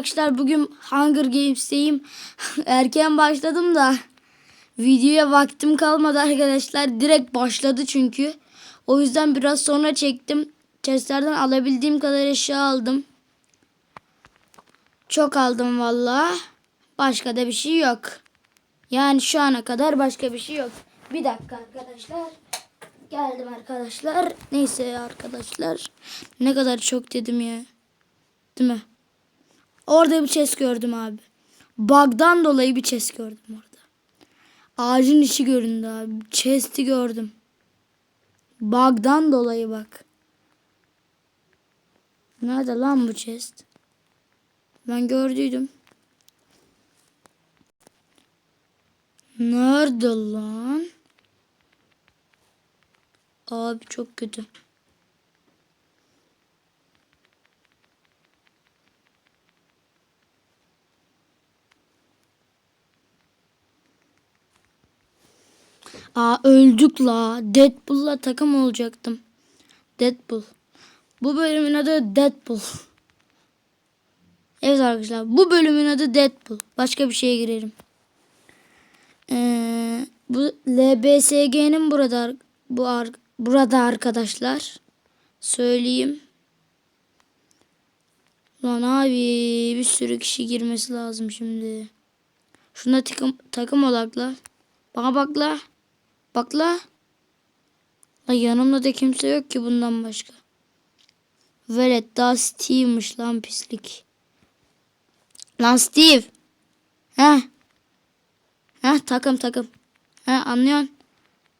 Arkadaşlar bugün Hunger Games'teyim. Erken başladım da videoya vaktim kalmadı arkadaşlar. Direkt başladı çünkü. O yüzden biraz sonra çektim. Chestlerden alabildiğim kadar eşya aldım. Çok aldım valla. Başka da bir şey yok. Yani şu ana kadar başka bir şey yok. Bir dakika arkadaşlar. Geldim arkadaşlar. Neyse arkadaşlar. Ne kadar çok dedim ya. Değil mi? Orada bir chest gördüm abi. Bug'dan dolayı bir chest gördüm orada. Ağacın içi göründü abi. Chest'i gördüm. Bug'dan dolayı bak. Nerede lan bu chest? Ben gördüydüm. Nerede lan? Abi çok kötü. Aa öldük la. Deadpool'la takım olacaktım. Deadpool. Bu bölümün adı Deadpool. Evet arkadaşlar bu bölümün adı Deadpool. Başka bir şeye girelim. Ee, bu LBSG'nin burada bu ar, burada arkadaşlar. Söyleyeyim. Lan abi bir sürü kişi girmesi lazım şimdi. Şuna takım, takım olakla. Bana bak la. Bak la. La yanımda da kimse yok ki bundan başka. Velet daha Steve'miş lan pislik. Lan Steve. Heh. Heh takım takım. Heh anlıyorsun.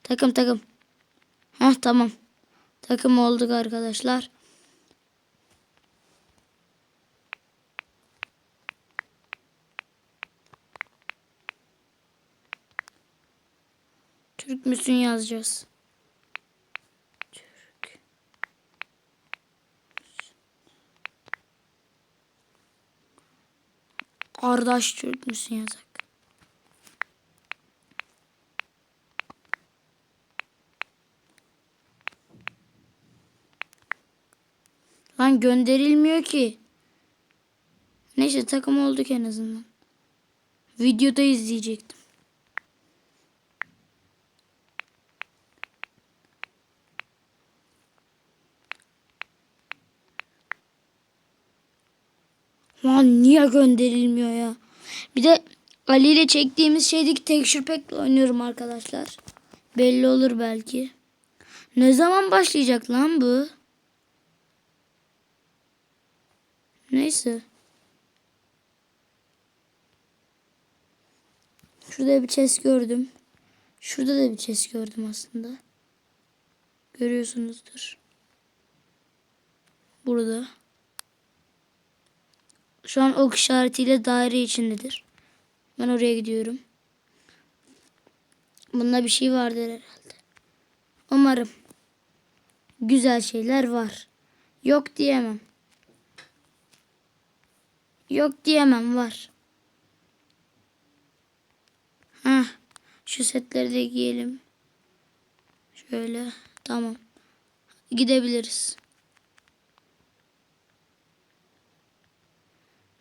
Takım takım. Heh tamam. Takım olduk arkadaşlar. Türk müsün yazacağız. Türk. Kardeş Türk müsün yazak. Lan gönderilmiyor ki. Neyse takım olduk en azından. Videoda izleyecektim. Niye gönderilmiyor ya? Bir de Ali ile çektiğimiz şeydeki texture pack oynuyorum arkadaşlar. Belli olur belki. Ne zaman başlayacak lan bu? Neyse. Şurada bir chest gördüm. Şurada da bir chest gördüm aslında. Görüyorsunuzdur. Burada. Şu an ok işaretiyle daire içindedir. Ben oraya gidiyorum. Bunda bir şey vardır herhalde. Umarım. Güzel şeyler var. Yok diyemem. Yok diyemem var. Heh. Şu setleri de giyelim. Şöyle. Tamam. Gidebiliriz.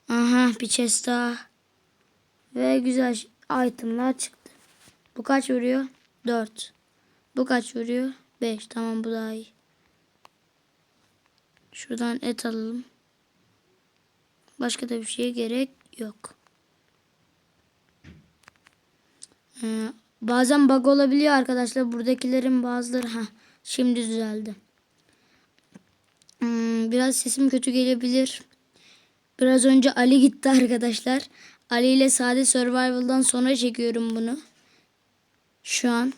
Aha bir chest daha. Ve güzel itemlar çıktı. Bu kaç vuruyor? 4. Bu kaç vuruyor? 5. Tamam bu daha iyi. Şuradan et alalım. Başka da bir şeye gerek yok. Ee, bazen bug olabiliyor arkadaşlar. Buradakilerin bazıları ha şimdi düzeldi. Hmm, biraz sesim kötü gelebilir. Biraz önce Ali gitti arkadaşlar. Ali ile Sade Survival'dan sonra çekiyorum bunu. Şu an.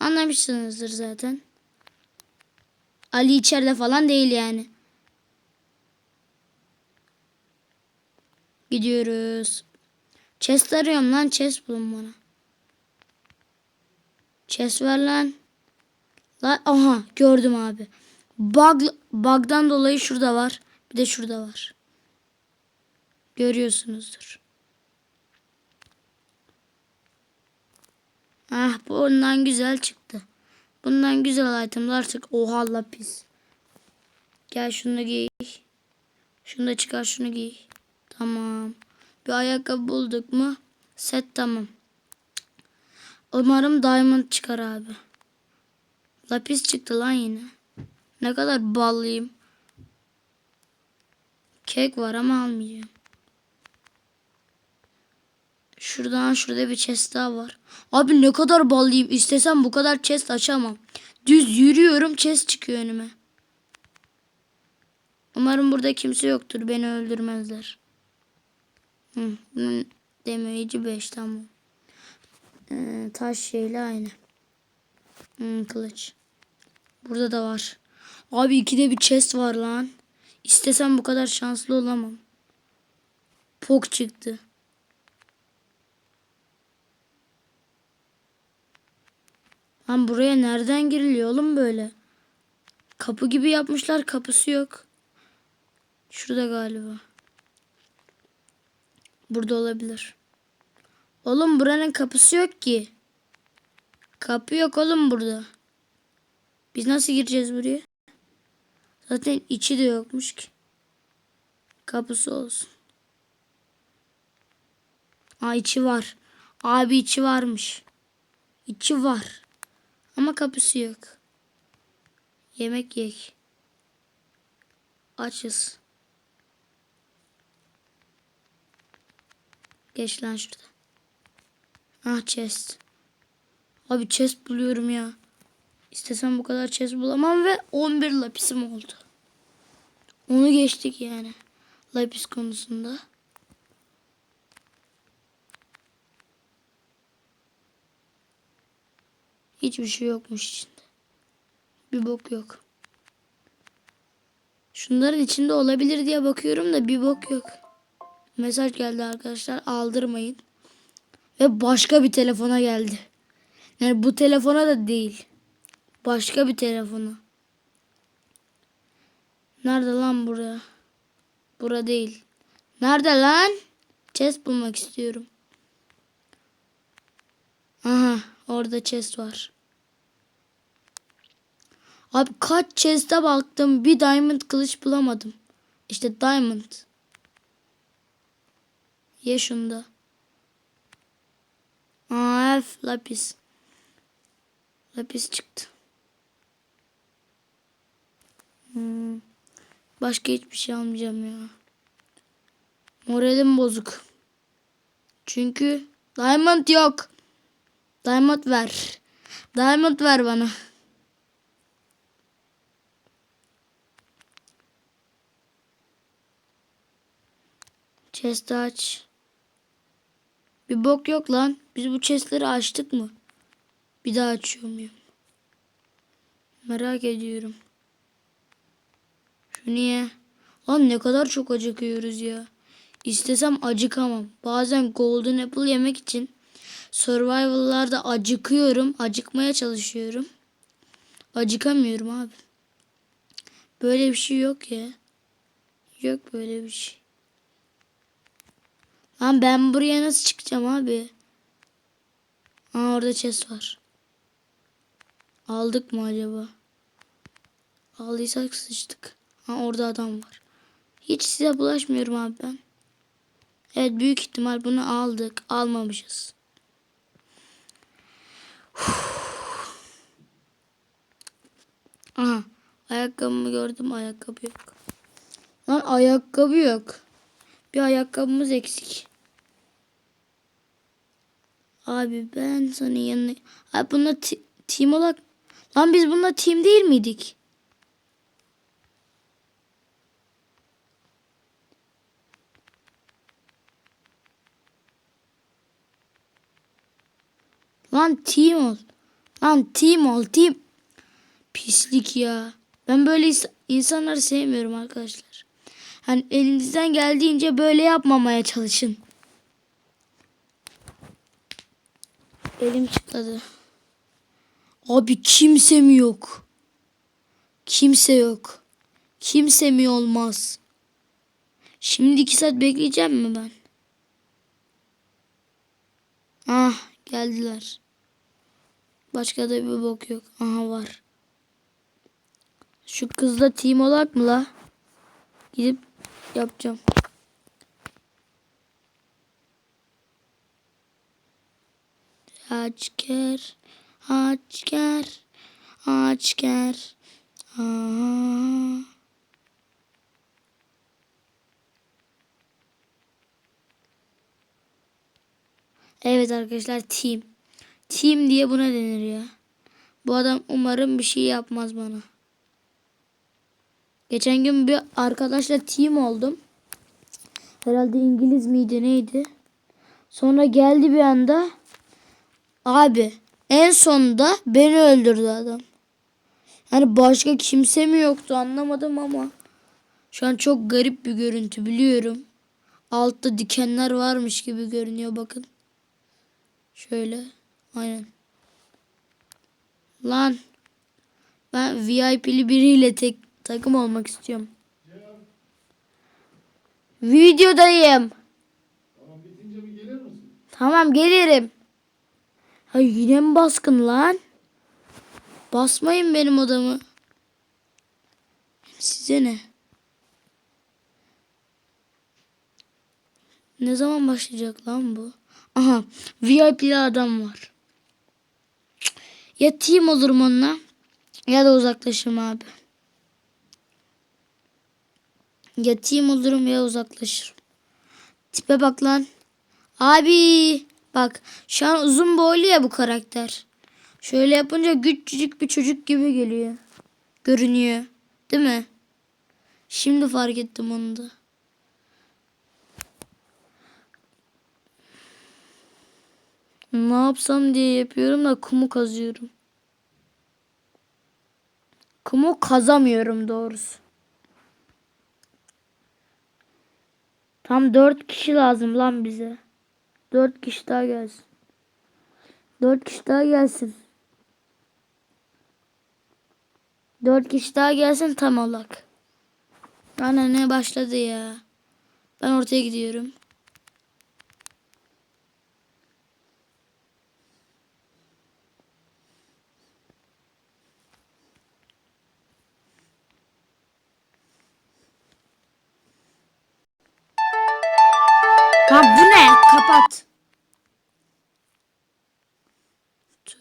Anlamışsınızdır zaten. Ali içeride falan değil yani. Gidiyoruz. Chest arıyorum lan. Chest bulun bana. Chest ver lan. La, aha gördüm abi. Bug, bug'dan dolayı şurada var. Bir de şurada var. Görüyorsunuzdur. Ah bundan güzel çıktı. Bundan güzel itemlar çık. Oha Allah pis. Gel şunu giy. Şunu da çıkar şunu giy. Tamam. Bir ayakkabı bulduk mu? Set tamam. Umarım diamond çıkar abi. Lapis çıktı lan yine. Ne kadar ballıyım. Kek var ama almayacağım. Şuradan şurada bir chest daha var. Abi ne kadar ballıyım. İstesem bu kadar chest açamam. Düz yürüyorum chest çıkıyor önüme. Umarım burada kimse yoktur. Beni öldürmezler. Hı, bunun demeyici 5 tamam. Ee, taş şeyle aynı. Hı, kılıç. Burada da var. Abi ikide bir chest var lan. İstesem bu kadar şanslı olamam. Pok çıktı. Lan buraya nereden giriliyor oğlum böyle? Kapı gibi yapmışlar kapısı yok. Şurada galiba. Burada olabilir. Oğlum buranın kapısı yok ki. Kapı yok oğlum burada. Biz nasıl gireceğiz buraya? Zaten içi de yokmuş ki. Kapısı olsun. Aa içi var. Abi içi varmış. İçi var. Ama kapısı yok. Yemek yek. Açız. Geç lan şurada. Ah chest. Abi chest buluyorum ya. İstesem bu kadar chest bulamam ve 11 lapisim oldu. Onu geçtik yani. Lapis konusunda. Hiçbir şey yokmuş içinde. Bir bok yok. Şunların içinde olabilir diye bakıyorum da bir bok yok. Mesaj geldi arkadaşlar aldırmayın. Ve başka bir telefona geldi. Yani bu telefona da değil. Başka bir telefona. Nerede lan bura? Bura değil. Nerede lan? Chest bulmak istiyorum. Aha orada chest var. Abi kaç chest'e baktım bir diamond kılıç bulamadım. İşte diamond. Ye şunda. Aa F lapis. Lapis çıktı. Hmm. Başka hiçbir şey almayacağım ya. Moralim bozuk. Çünkü diamond yok. Diamond ver. Diamond ver bana. Chest aç. Bir bok yok lan. Biz bu chestleri açtık mı? Bir daha açıyor muyum? Merak ediyorum. Şu niye? Lan ne kadar çok acıkıyoruz ya. İstesem acıkamam. Bazen golden apple yemek için survival'larda acıkıyorum. Acıkmaya çalışıyorum. Acıkamıyorum abi. Böyle bir şey yok ya. Yok böyle bir şey. Lan ben buraya nasıl çıkacağım abi? Aa orada chest var. Aldık mı acaba? Aldıysak sıçtık. Ha orada adam var. Hiç size bulaşmıyorum abi ben. Evet büyük ihtimal bunu aldık. Almamışız. Aha. Ayakkabımı gördüm. Ayakkabı yok. Lan ayakkabı yok. Bir ayakkabımız eksik. Abi ben sana yanına... Abi bununla team olarak... Lan biz bununla team değil miydik? Lan team ol. Lan team ol team. Pislik ya. Ben böyle ins- insanları sevmiyorum arkadaşlar. Hani elinizden geldiğince böyle yapmamaya çalışın. Elim çıtladı. Abi kimse mi yok? Kimse yok. Kimse mi olmaz? Şimdi iki saat bekleyeceğim mi ben? Ah geldiler. Başka da bir bok yok. Aha var. Şu kızla team olarak mı la? Gidip yapacağım. Açker, açker, açker. Aa. Evet arkadaşlar team. Team diye buna denir ya. Bu adam umarım bir şey yapmaz bana. Geçen gün bir arkadaşla team oldum. Herhalde İngiliz miydi neydi? Sonra geldi bir anda. Abi en sonunda beni öldürdü adam. Yani başka kimse mi yoktu anlamadım ama. Şu an çok garip bir görüntü biliyorum. Altta dikenler varmış gibi görünüyor bakın. Şöyle. Aynen. Lan. Ben VIP'li biriyle tek takım olmak istiyorum. Videodayım. Tamam bitince bir gelir misin? Tamam gelirim. Ha yine mi baskın lan? Basmayın benim odamı. Size ne? Ne zaman başlayacak lan bu? Aha VIP'li adam var. Ya team olurum onunla ya da uzaklaşırım abi. Ya team olurum ya uzaklaşırım. Tipe bak lan. Abi bak şu an uzun boylu ya bu karakter. Şöyle yapınca küçücük bir çocuk gibi geliyor. Görünüyor. Değil mi? Şimdi fark ettim onu da. Ne yapsam diye yapıyorum da kumu kazıyorum. Kumu kazamıyorum doğrusu. Tam dört kişi lazım lan bize. Dört kişi daha gelsin. Dört kişi daha gelsin. Dört kişi daha gelsin tam olak. Ana ne başladı ya. Ben ortaya gidiyorum.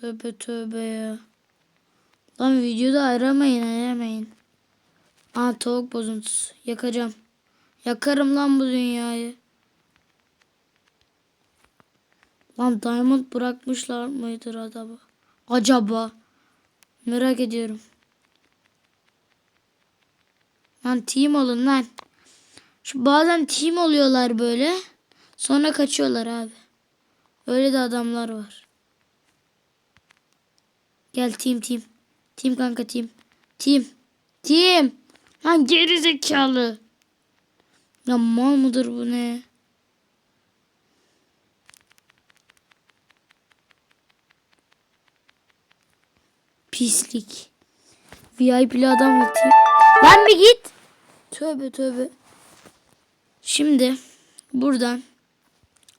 Tövbe tövbe ya. Lan videoda aramayın aramayın. Aa tavuk bozuntusu. Yakacağım. Yakarım lan bu dünyayı. Lan diamond bırakmışlar mıdır acaba? Acaba. Merak ediyorum. Lan team olun lan. Şu bazen team oluyorlar böyle. Sonra kaçıyorlar abi. Öyle de adamlar var. Gel team team. Team kanka team. Team. Team. Lan geri zekalı. Ya mal mıdır bu ne? Pislik. VIP'li adam atayım. Lan bir git. Tövbe tövbe. Şimdi buradan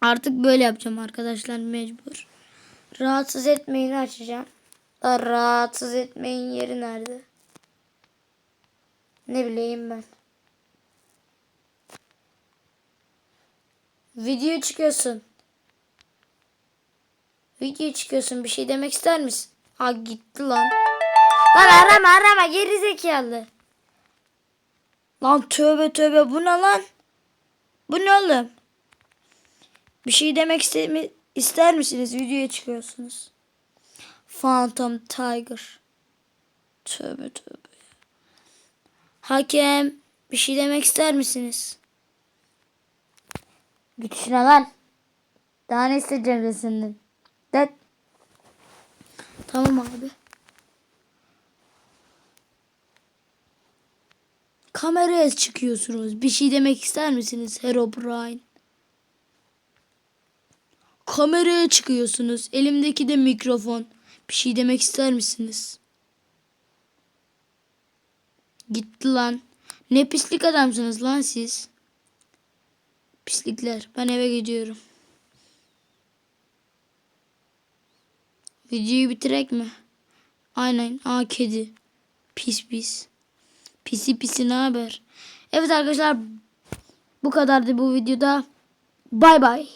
artık böyle yapacağım arkadaşlar mecbur. Rahatsız etmeyin açacağım. Da rahatsız etmeyin yeri nerede? Ne bileyim ben. Video çıkıyorsun. Video çıkıyorsun. Bir şey demek ister misin? Ha gitti lan. Lan arama arama geri zekalı. Lan tövbe tövbe bu ne lan? Bu ne oğlum? Bir şey demek iste- ister misiniz? Videoya çıkıyorsunuz. Phantom Tiger. Tövbe tövbe. Hakem bir şey demek ister misiniz? Git şuna lan. Daha ne isteyeceğim de senden? De. Tamam abi. Kameraya çıkıyorsunuz. Bir şey demek ister misiniz Herobrine? Kameraya çıkıyorsunuz. Elimdeki de mikrofon. Bir şey demek ister misiniz? Gitti lan. Ne pislik adamsınız lan siz. Pislikler. Ben eve gidiyorum. Videoyu bitirek mi? Aynen. Aa kedi. Pis pis. Pisi pisi ne haber? Evet arkadaşlar bu kadardı bu videoda. Bay bay.